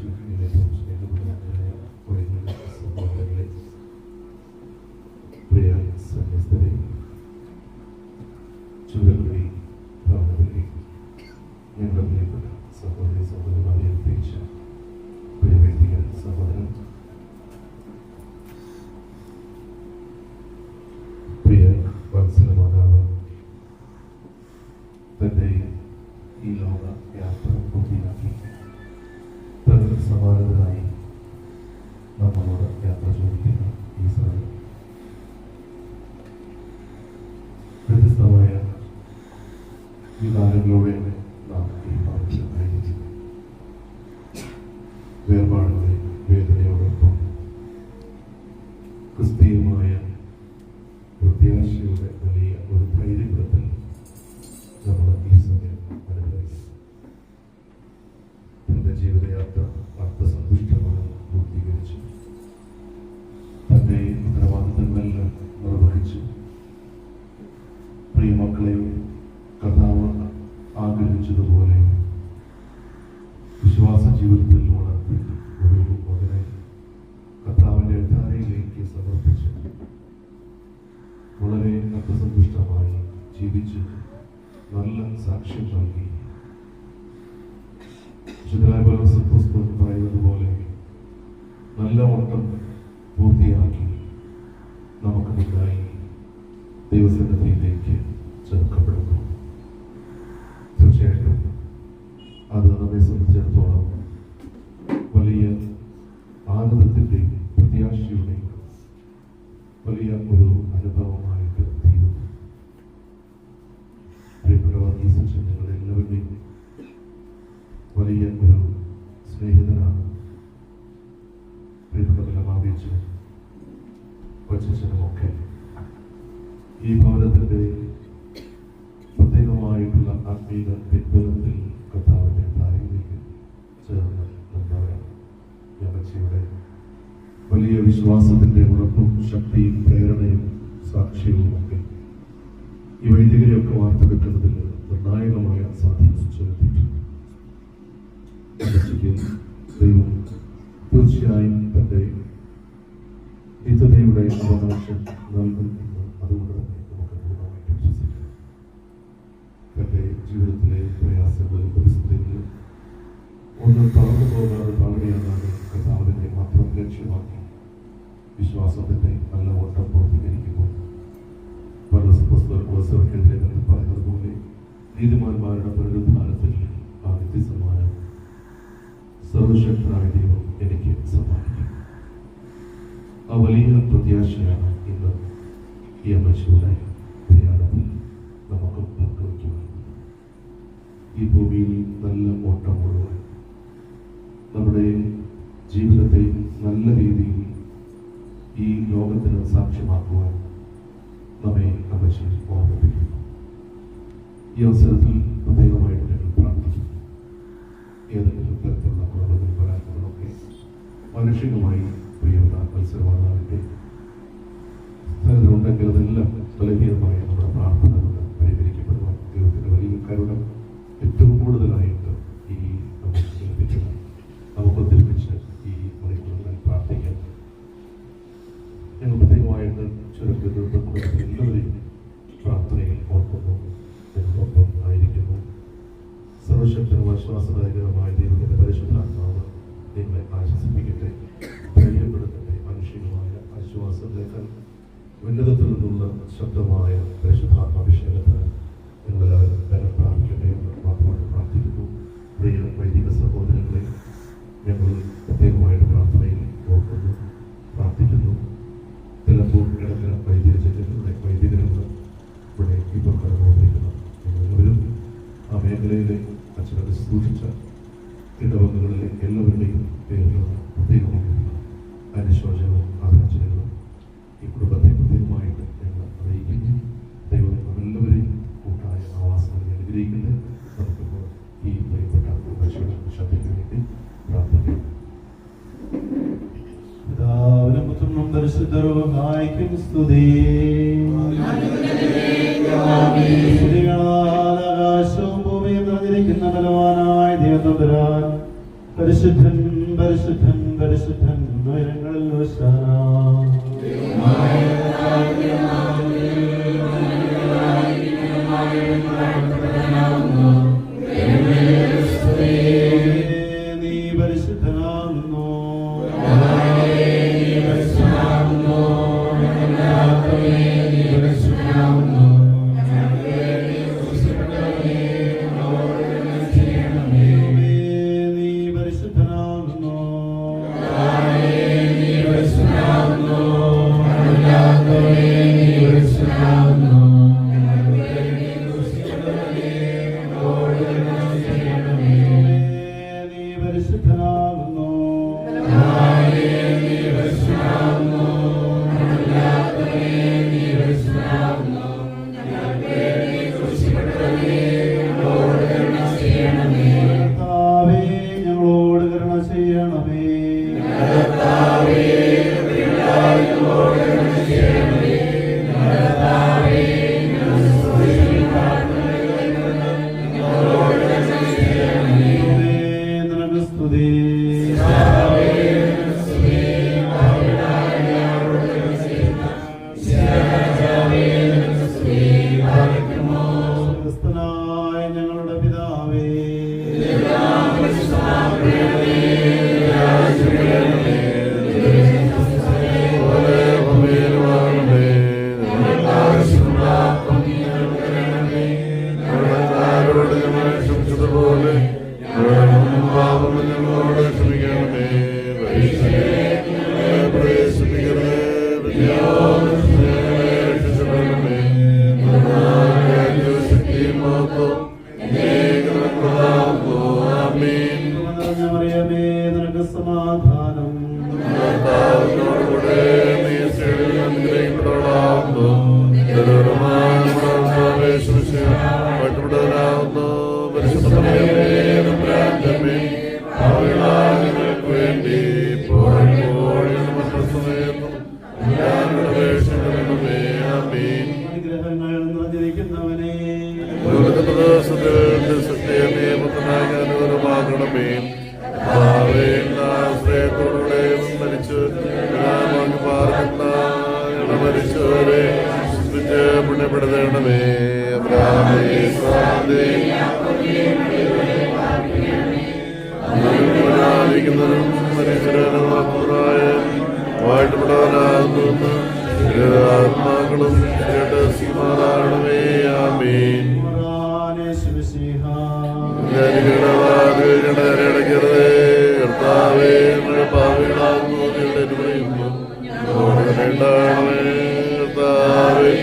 Christian community. people. വിശുദ്ധരായ പല പുസ്തകം പറയുന്നത് പോലെ നല്ല ഓട്ടം വിശ്വാസത്തിന്റെ ഉറപ്പും ശക്തിയും പ്രേരണയും സാക്ഷ്യവും ഒക്കെ ഈ വൈദികരെയൊക്കെ വാർത്തെടുക്കുന്നതിൽ നിർണായകമായ സ്വാധീനം ചെലുത്തിയിട്ടുണ്ട്. ദൈവം തീർച്ചയായും തന്റെ നിത്യതയുടെ അവകാശം നീതിമാന്മാരുടെ പുനരുദ്ധാനത്തിൽ ആ നിത്യ സമ്മാനം സർവശക്തനായ ദൈവം എനിക്ക് സമ്മാനിക്കും. ആ വലിയ പ്രത്യാശയാണ് ഇന്ന് ഈ അമ്മച്ചൂടെ പ്രയാണത്തിൽ നമുക്ക് പങ്കുവയ്ക്കുവാൻ. ഈ ഭൂമിയിൽ നല്ല ഓട്ടം മുഴുവൻ നമ്മുടെ ജീവിതത്തെ നല്ല രീതിയിൽ ഈ ലോകത്തിന് സാക്ഷ്യമാക്കുവാൻ നമ്മെ അമ്മച്ചി ഓർമ്മിപ്പിക്കുന്നു. ഈ അവസരത്തിൽ പ്രത്യേകമായിട്ട് ഞങ്ങൾ പ്രാർത്ഥിക്കും ഏതെങ്കിലും തരത്തിലുള്ള കുറവുകൾ പരാജയങ്ങളൊക്കെ മാനുഷികമായി പ്രിയപ്പെട്ട മത്സരമാതാവിന്റെ സ്ഥലത്തുണ്ടെങ്കിൽ അതെല്ലാം സ്വാമി. ആരാധിക്കുന്നതും മനുഷ്യരനുമായ വാഴ്ത്തപ്പെട്ടവനാകുന്നു ആത്മാക്കളും ആമീൻ. യേശുമിശിഹ ഇടയ്ക്കരുത് കർത്താവേ ഞങ്ങൾ പാവികളാകുന്നു ഉണ്ടാകണമേ കർത്താവേ.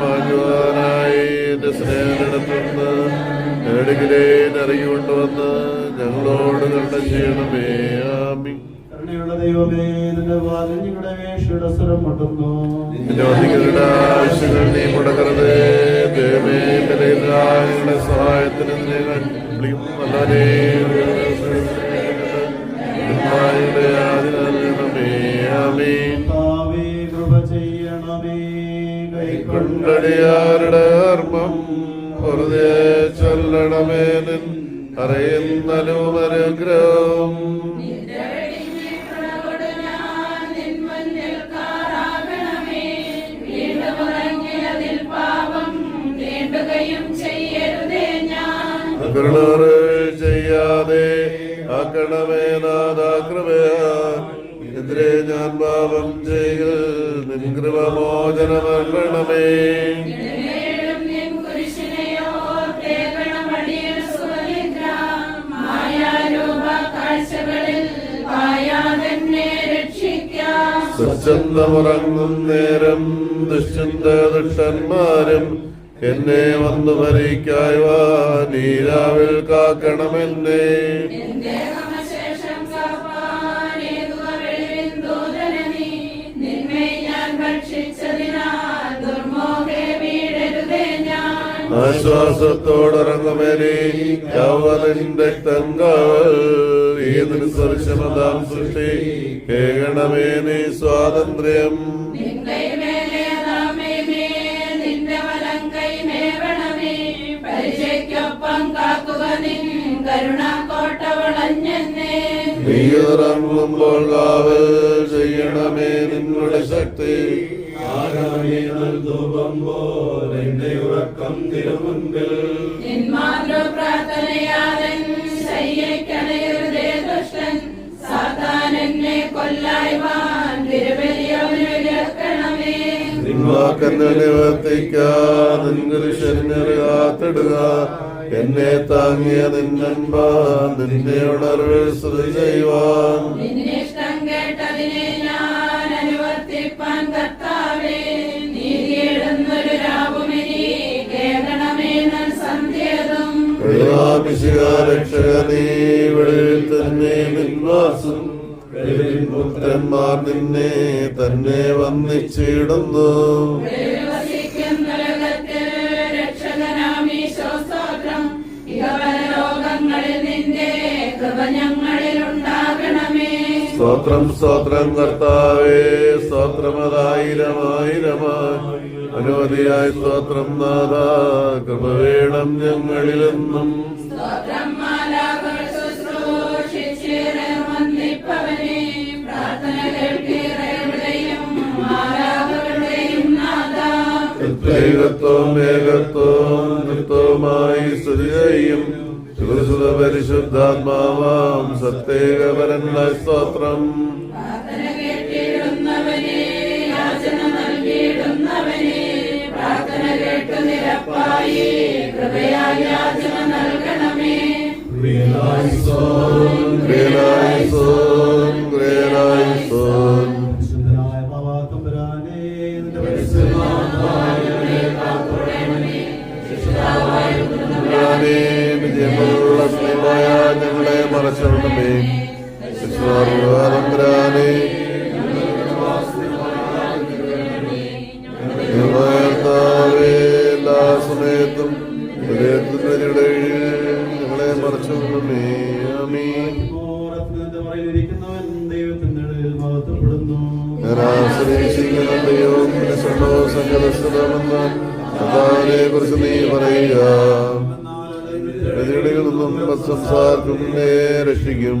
മാറ്റുവാനായി എന്റെ സ്നേഹത്തിടത്തുനിന്ന് നേടുകിലേ ഇറങ്ങി കൊണ്ടുവന്ന് ഞങ്ങളോട് കണ്ട ചെയ്യണമേ. ആമി ദൈവമേ നിന്റെ വാതിൽ ഞങ്ങളുടെ വേഷയുടെ സ്വരം മുട്ടുന്നു. വിനോദികളുടെ ആവശ്യങ്ങൾ നീ മുടക്കരുത്. ദൈവമേ ബലഹീനരായങ്ങളുടെ സഹായത്തിന് നിങ്ങൾ വിളിക്കുന്നു. കർമ്മം വെറുതെ ചൊല്ലണമേ നിൻ അറിയുന്നലും അനുഗ്രഹം ചെയ്യാതെ ആക്കണമേ എതിരെ ഞാൻ പാപം ചെയ്ത് നിൻ ദുശ്ചന്തമുറങ്ങും നേരം ദുശ്ചന്ത ദുഷ്ടന്മാരും എന്നെ വന്നു ഭരിക്കായ്വാ നീരാവിൽ കാക്കണമെന്നേ. കൈ യൗവനന്റെ തങ്ങൾ ഏതൊരു നിൻ സൃഷ്ടി? കേകണമേനെ സ്വാതന്ത്ര്യം. നീ ഇറങ്ങുമ്പോൾ കാവൽ ചെയ്യണമേ നിങ്ങളുടെ ശക്തി. ആരാധനയിൽ ധൂപം പോലെ എന്റെ ഉറക്കം തിരുമുൻപിൽ നിൻ മാതൃപ്രാർത്ഥനയാലൻ ശയ്യക്കണയരുതേ ദുഷ്ടൻ. സാത്താൻ എന്നെ കൊല്ലായ്വാൻ തിരുവലിയവന് വിലക്കണമേ നിൻവാക്കെന്നെ നിവർത്തിക്കാതിടുക എന്നെ താങ്ങിയ നിന്നൻപാ നിന്നെ ഉണർവിൽ സ്തുതി ചെയ്യുവാൻ. രക്ഷകനീ വെളിയിൽ തന്നെ നിൻവാസം പുത്രന്മാർ നിന്നെ തന്നെ വന്നിച്ചിടുന്നു സ്തോത്രം സ്തോത്രം കർത്താവേ സ്തോത്രമതായിരമായിരമായി. അനവധിയായി സ്തോത്രം നാഥ കൃപ വേണം ഞങ്ങളിലെന്നും. ദൈവത്വം ഏകത്വം നൃത്തവുമായി സ്തുതി ചെയ്യും. ശുഭസുത പരിശുദ്ധാത്മാവാം സത്യേകപരനായ സ്തോത്രം. പ്രാർത്ഥന കേട്ടിടുന്നവനെ യാചന നൽകിയിടുന്നവനെ പ്രാർത്ഥന മറയിലിരിക്കുന്നവൻ ദൈവത്തിന്റെ ഇടയിൽ മഹത്വപ്പെടുന്നു ഞാൻ ആശ്രയിച്ചിരിക്കുന്ന ദൈവം നിസ്സംഗോ സകലസ്ഥലമെന്ന് കർത്താവിനെ കുറിച്ച് നീ പറയുക. എതിരികളിൽ നിന്നും സംസാരിക്കും നിന്നെ രക്ഷിക്കും.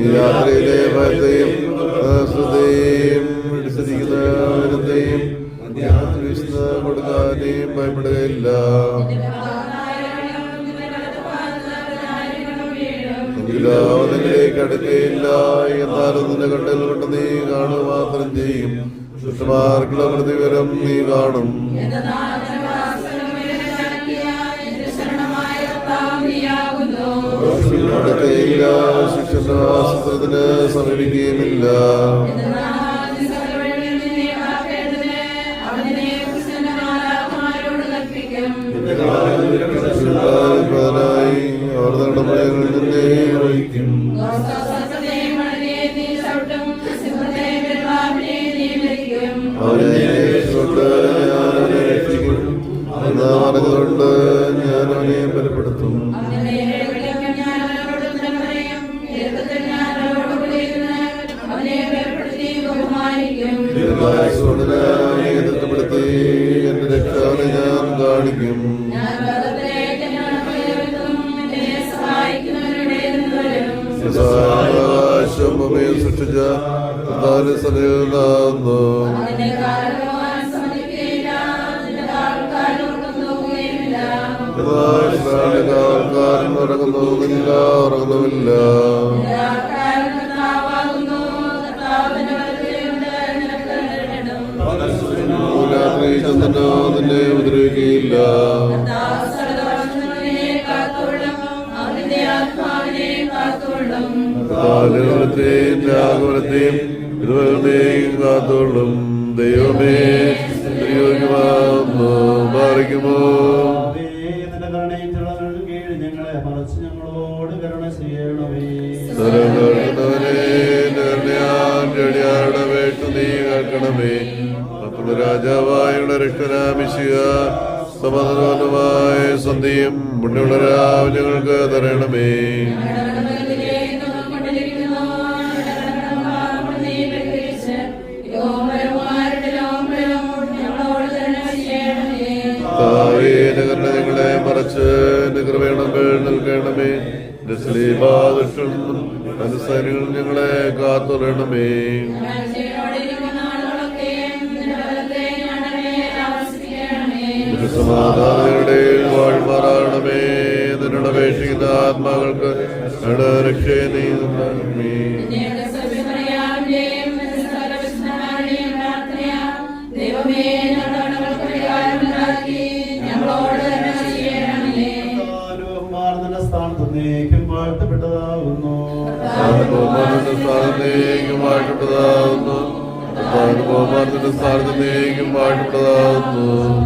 ഈ രാത്രിയിലെ ഭയത്തെയും ശ്രദ്ധയും ഇടിച്ചിരിക്കുന്നവരെയും വീശുന്ന കൊടുക്കാനെയും ഭയപ്പെടുകയില്ല. നിന്നിലേക്ക് അടുക്കുകയില്ല എന്നാലും കണ്ണിൽ കൊണ്ട് നീ കാണുക മാത്രം ചെയ്യും ദുഷ്ടമാർക്കുള്ള പ്രതികരം നീ കാണും അടുക്കുകയില്ല ശിക്ഷന്റെ ആശ്രത്തിന് സമീപിക്കുകയുമില്ല അവർ തങ്ങളുടെ നിന്നെ വഹിക്കും അവനെ അവനെ രക്ഷിക്കും എന്നാ പറഞ്ഞുകൊണ്ട് ഞാൻ അവനെ ബലപ്പെടുത്തും അവനെ എതിർപ്പെടുത്തി എന്റെ രക്ഷാവിനെ ഞാൻ കാണിക്കും സൃഷ്ടിച്ച കർത്താവിന്റെ കേൾക്കണമേ അപ്പോൾ രാജാവായുള്ള രക്ഷനാമിശിക സമാധാനമായ സന്ധിയും മുന്നിലുള്ള ഞങ്ങൾക്ക് തരണമേ. സമാധാനയുടെ വാഴ്മാറാണമേ. നിന്നോട് അപേക്ഷിക്കുന്ന ആത്മാക്കൾക്ക് രക്ഷയെ നീ വാഴ്ത്തപ്പെട്ടതാകുന്നു സ്ഥാനത്തേക്കും വാഴ്ത്തപ്പെട്ടതാകുന്നു സ്ഥാനത്തേക്കും വാഴ്ത്തപ്പെട്ടതാകുന്നു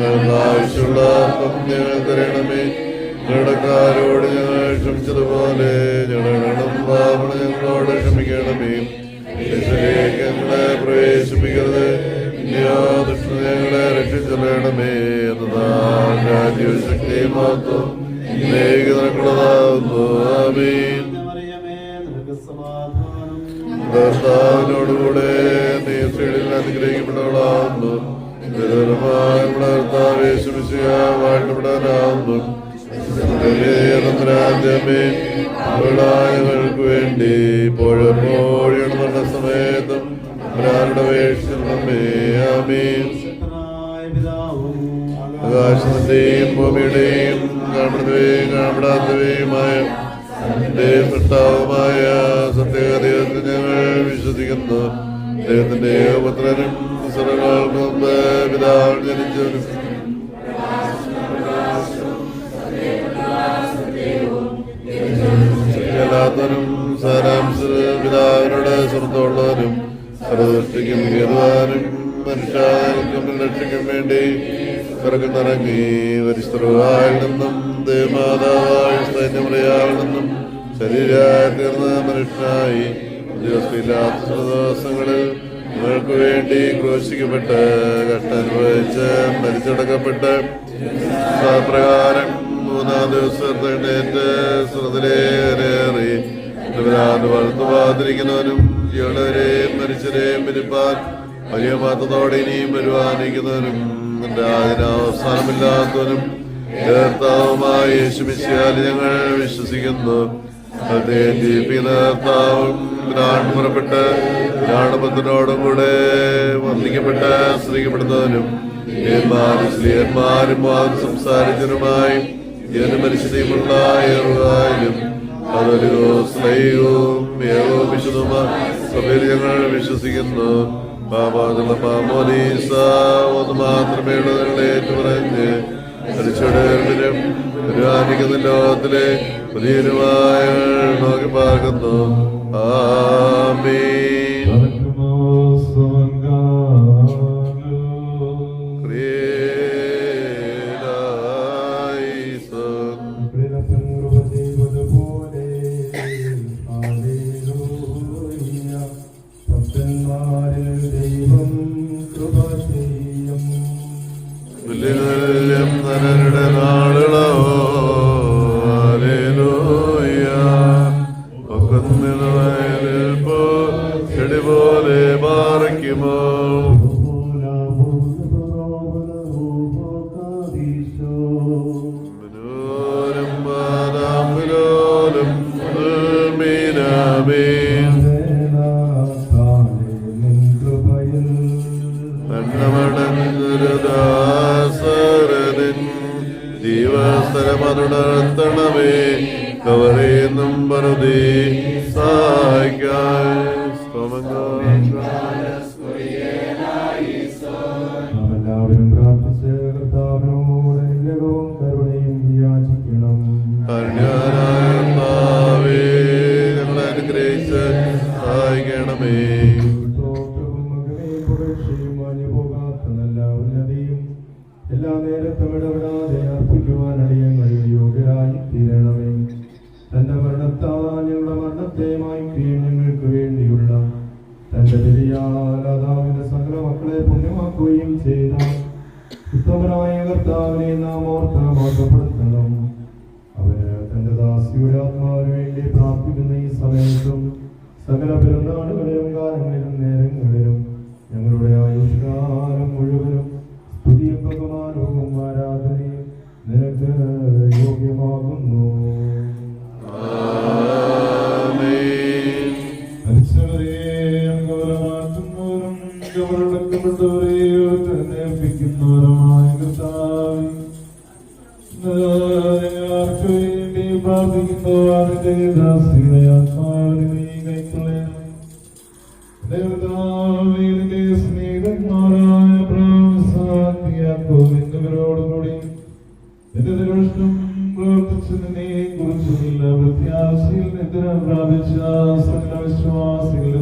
ഞങ്ങൾക്ക് ആവശ്യമുള്ള അപ്പം ഞങ്ങൾ തരണമേ. ഞങ്ങളുടെക്കാരോട് ഞങ്ങൾ ക്ഷമിച്ചതുപോലെ ഞങ്ങളുടെ പാപം ഞങ്ങളോട് ക്ഷമിക്കണമേ. ശിശുലേക്ക് ഞങ്ങളെ പ്രവേശിപ്പിക്കരുത്. ദുഷ്ട ഞങ്ങളെ രക്ഷിച്ചറിയണമേ എന്നതാ രാജ്യശക്തി മാത്രം നിനക്കുള്ളതാകുന്നു ആമീൻ. കർത്താവിനോടുകൂടെ നീ സ്ത്രീകളിൽ അനുഗ്രഹിക്കപ്പെട്ടവളാകുന്നു. വാഴ്ത്തപ്പെടാനാവുന്നു വേണ്ടി ഭൂമിയുടെയും ഞങ്ങൾ വിശ്വസിക്കുന്നു. ദൈവത്തിന്റെ പുത്രനും സർവകൾക്ക് മുമ്പ് പിതാവ് ജനിച്ചവനും എല്ലാത്തവനും സാരാംശ പിതാവിനോട് സുഹൃത്തുള്ളവനും സർവദൃഷ്ടിക്കും ഹേതുവാനും മനുഷ്യർക്കും രക്ഷയ്ക്കും വേണ്ടി പിറകുന്നിറങ്ങി പരിസ്ഥിതിയിൽ നിന്നും ദേവമാതാവായ സൈന്യമറിയാൽ നിന്നും ശരീരായി തീർന്ന മനുഷ്യനായി ദിവസമില്ലാത്ത ദിവസങ്ങളിൽ നിങ്ങൾക്ക് വേണ്ടി ക്രോശിക്കപ്പെട്ട് കഷ്ടനുഭവിച്ച് മരിച്ചടക്കപ്പെട്ട് പ്രകാരം മൂന്നാം ദിവസത്തെ എഴുന്നേറ്റ് ശ്രദ്ധലേറി ഇവരാത് വളർത്തുവാതിരിക്കുന്നവനും ജീവനവരെയും മരിച്ചവരെയും പിരിപ്പാൻ വലിയ മാറ്റത്തോടെ ഇനിയും വരുവാനിരിക്കുന്നവനും എന്റെ അതിനവസാനമില്ലാത്തവനും കർത്താവുമായി യേശുമിശിയാൽ ഞങ്ങൾ വിശ്വസിക്കുന്നു. ഗ്രാണ്ട് പുറപ്പെട്ട് ഗ്രാണപത്തിനോടും കൂടെ വന്ദിക്കപ്പെട്ട് സ്ത്രീക്കപ്പെടുന്നവനും ഏന്മാരും സ്ത്രീയന്മാരും സംസാരിച്ചതിനുമായി ഏത് ഏറുവായാലും സ്നേഹവും ഏകോ വിശുദ്ധമായ സഭയിൽ ഞങ്ങൾ വിശ്വസിക്കുന്നു. പാപാതുള്ള പാമോനീസ ഒന്ന് മാത്രമേ ഉള്ളതിനുള്ള ഏറ്റുപറഞ്ഞ്. അനുവാദിക്കുന്ന ലോകത്തിലെ പുതിയനുമായ നോക്കി പാർക്കുന്നു ആമീൻ. peace that goes from above. സകല പെരുന്നാളുകളിലും കാലങ്ങളിലും നേരങ്ങളിലും ഞങ്ങളുടെ ആയുസ്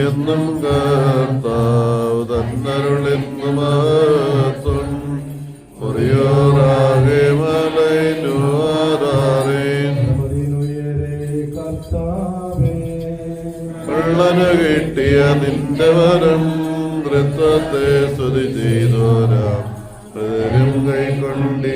എന്നും കർത്താവ് തന്നരുളെന്നു മാത്രം കുറയോറാകെ കള്ളന് കിട്ടിയ നിന്റെ വരം നൃത്തത്തെ സ്തുതി ചെയ്തോരാം. പേരും കൈകൊണ്ടി